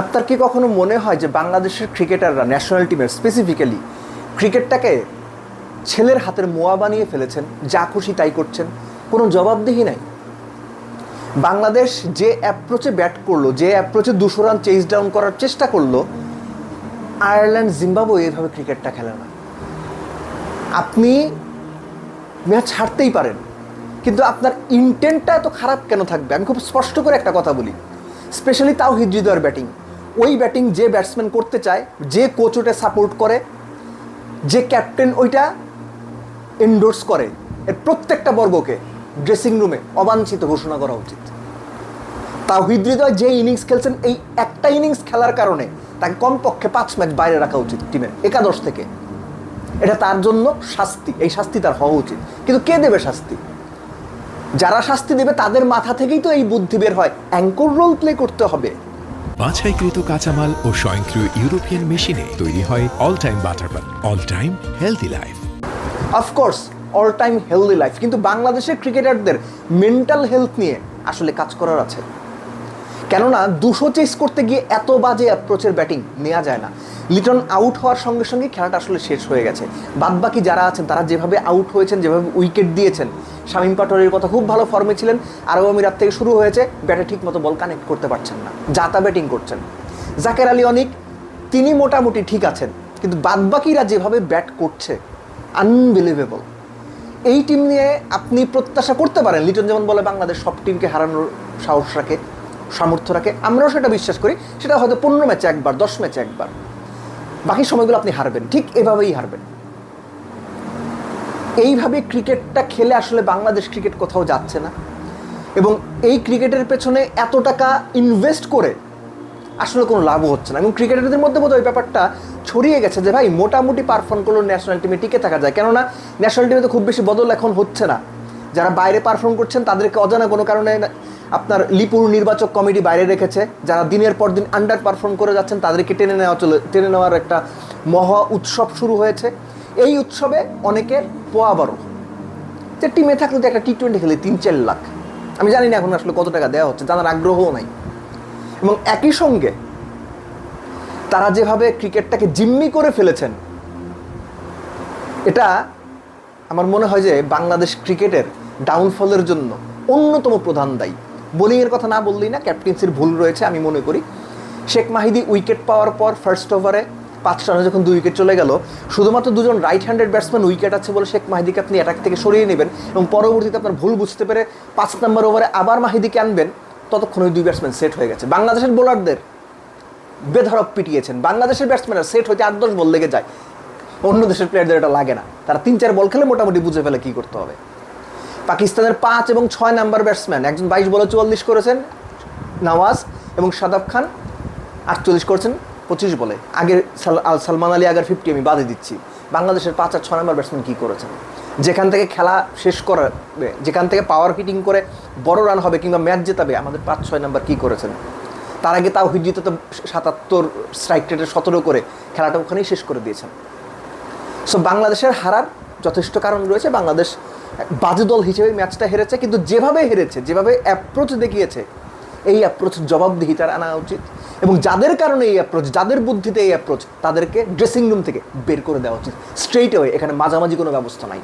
আপনার কি কখনো মনে হয় যে বাংলাদেশের ক্রিকেটাররা ন্যাশনাল টিমের স্পেসিফিক্যালি ক্রিকেটটাকে ছেলের হাতের মোয়া বানিয়ে ফেলেছেন, যা খুশি তাই করছেন? কোনো জবাবদিহি নাই? বাংলাদেশ যে অ্যাপ্রোচে ব্যাট করল, যে অ্যাপ্রোচে দুশো রান চেস ডাউন করার চেষ্টা করল আয়ারল্যান্ড জিম্বাবু এইভাবে ক্রিকেটটা খেলে না। আপনি ম্যাচ হারতেই পারেন, কিন্তু আপনার ইন্টেন্টটা এত খারাপ কেন থাকবে? আমি খুব স্পষ্ট করে একটা কথা বলি। স্পেশালি তাও হৃদয় ব্যাটিং ওই ব্যাটিং যে ব্যাটসম্যান করতে চায়, যে কোচ ওটা সাপোর্ট করে, যে ক্যাপ্টেন ওইটা এন্ডোর্স করে, এর প্রত্যেকটা বর্গকে ড্রেসিং রুমে অবাঞ্ছিত ঘোষণা করা উচিত। তাওহিদ হৃদয় যে ইনিংস খেলছেন, এই একটা ইনিংস খেলার কারণে তাকে কমপক্ষে পাঁচ ম্যাচ বাইরে রাখা উচিত টিমের একাদশ থেকে। এটা তার জন্য শাস্তি, এই শাস্তি তার হওয়া উচিত। কিন্তু কে দেবে শাস্তি? যারা শাস্তি দেবে, তাদের মাথা থেকেই তো এই বুদ্ধি বের হয়। অ্যাঙ্কর রোল প্লে করতে হবে। বাছাইকৃত কাঁচামাল ও স্বয়ংক্রিয় ইউরোপিয়ান মেশিনে তৈরি হয় all time butter bun all time healthy life of course all time healthy life কিন্তু বাংলাদেশের ক্রিকেটারদের মেন্টাল হেলথ নিয়ে আসলে কাজ করার আছে। কেননা দুশো চেস করতে গিয়ে এত বাজে অ্যাপ্রোচের ব্যাটিং নেওয়া যায় না। লিটন আউট হওয়ার সঙ্গে সঙ্গে খেলাটা আসলে শেষ হয়ে গেছে। বাদবাকি যারা আছেন, তারা যেভাবে আউট হয়েছেন, যেভাবে উইকেট দিয়েছেন, শামীম পাটোয়ারির কথা খুব ভালো ফর্মে ছিলেন আরব আমিরাত থেকে শুরু হয়েছে, ব্যাটে ঠিক মতো বল কানেক্ট করতে পারছেন না জাতা ব্যাটিং করছেন। জাকের আলী অনিক, তিনি মোটামুটি ঠিক আছেন, কিন্তু বাদবাকিরা যেভাবে ব্যাট করছে আনবিলিভেবল এই টিম নিয়ে আপনি প্রত্যাশা করতে পারেন লিটন যেমন বলে বাংলাদেশ সব টিমকে হারানোর সাহস রাখে সামর্থ্য রাখে। আমরাও সেটা বিশ্বাস করি, সেটা হয়তো পনেরো ম্যাচে একবার, দশ ম্যাচে একবার। বাকি সময়গুলো আপনি হারবেন, ঠিক এভাবেই হারবেন। এইভাবে ক্রিকেটটা খেলে আসলে বাংলাদেশ ক্রিকেট কোথাও যাচ্ছে না। এবং এই ক্রিকেটের পেছনে এত টাকা ইনভেস্ট করে আসলে কোনো লাভও হচ্ছে না। এবং ক্রিকেটারদের মধ্যে বোধহয় ওই ব্যাপারটা ছড়িয়ে গেছে যে, ভাই, মোটামুটি পারফর্ম করলেও ন্যাশনাল টিমে টিকে থাকা যায়। কেননা ন্যাশনাল টিমে তো খুব বেশি বদল এখন হচ্ছে না। যারা বাইরে পারফর্ম করছেন, তাদেরকে অজানা কোনো কারণে আপনার লিপুর নির্বাচক কমিটি বাইরে রেখেছে, যারা দিনের পর দিন আন্ডার পারফর্ম করে যাচ্ছেন, তাদেরকে টেনে নেওয়া চলে টেনে নেওয়ার একটা মহা উৎসব শুরু হয়েছে। এই উৎসবে অনেকের পোয়াবারও যে টিমে থাকলে তো একটা টি টোয়েন্টি খেলে তিন চার লাখ। আমি জানি না এখন আসলে কত টাকা দেওয়া হচ্ছে, জানার আগ্রহও নাই। এবং একই সঙ্গে তারা যেভাবে ক্রিকেটটাকে জিম্মি করে ফেলেছেন, এটা আমার মনে হয় যে বাংলাদেশ ক্রিকেটের ডাউনফলের জন্য অন্যতম প্রধান দায়ী। বোলিংয়ের কথা না বললেই না, ক্যাপ্টেন্সির ভুল রয়েছে আমি মনে করি। শেখ মাহিদি উইকেট পাওয়ার পর ফার্স্ট ওভারে পাঁচ রানে যখন দুই উইকেট চলে গেল, শুধুমাত্র দুজন রাইট হ্যান্ডেড ব্যাটসম্যান উইকেট আছে বলে শেখ মাহিদিকে আপনি অ্যাটাক থেকে সরিয়ে নেবেন এবং পরবর্তীতে আপনার ভুল বুঝতে পেরে পাঁচ নম্বর ওভারে আবার মাহিদিকে আনবেন, ততক্ষণ ওই দুই ব্যাটসম্যান সেট হয়ে গেছে। বাংলাদেশের বোলারদের বেধড়ক পিটিয়েছেন। বাংলাদেশের ব্যাটসম্যানরা সেট হইতে আট দশ বল লেগে যায়। অন্য দেশের প্লেয়ারদের এটা লাগে না। তারা তিন চার বল খেলে মোটামুটি বুঝে ফেলে কী করতে হবে। পাকিস্তানের পাঁচ এবং ছয় নাম্বার ব্যাটসম্যান একজন বাইশ বলে চুয়াল্লিশ করেছেন নওয়াজ এবং সাদাব খান আটচল্লিশ করেছেন পঁচিশ বলে। আগের আল সালমান আলী আগের ফিফটি আমি বাদে দিচ্ছি। বাংলাদেশের পাঁচ আর ছয় নাম্বার ব্যাটসম্যান কী করেছেন? যেখান থেকে খেলা শেষ করাবে যেখান থেকে পাওয়ার হিটিং করে বড় রান হবে কিংবা ম্যাচ জেতাবে, আমাদের পাঁচ, ছয় নাম্বার কী করেছেন? তার আগে তাও হিজিতে তো সাতাত্তর স্ট্রাইক রেটে সতেরো করে, খেলাটা ওখানেই শেষ করে দিয়েছেন। সো বাংলাদেশের হারার যথেষ্ট কারণ রয়েছে। বাংলাদেশ বাজে দল হিসেবে ম্যাচটা হেরেছে, কিন্তু যেভাবে হেরেছে, যেভাবে অ্যাপ্রোচ দেখিয়েছে, এই অ্যাপ্রোচ জবাবদিহিতার আনা উচিত। এবং যাদের কারণে এই অ্যাপ্রোচ যাদের বুদ্ধিতে এই অ্যাপ্রোচ তাদেরকে ড্রেসিং রুম থেকে বের করে দেওয়া উচিত। স্ট্রেইট এখানে মাঝামাঝি কোনো ব্যবস্থা নাই।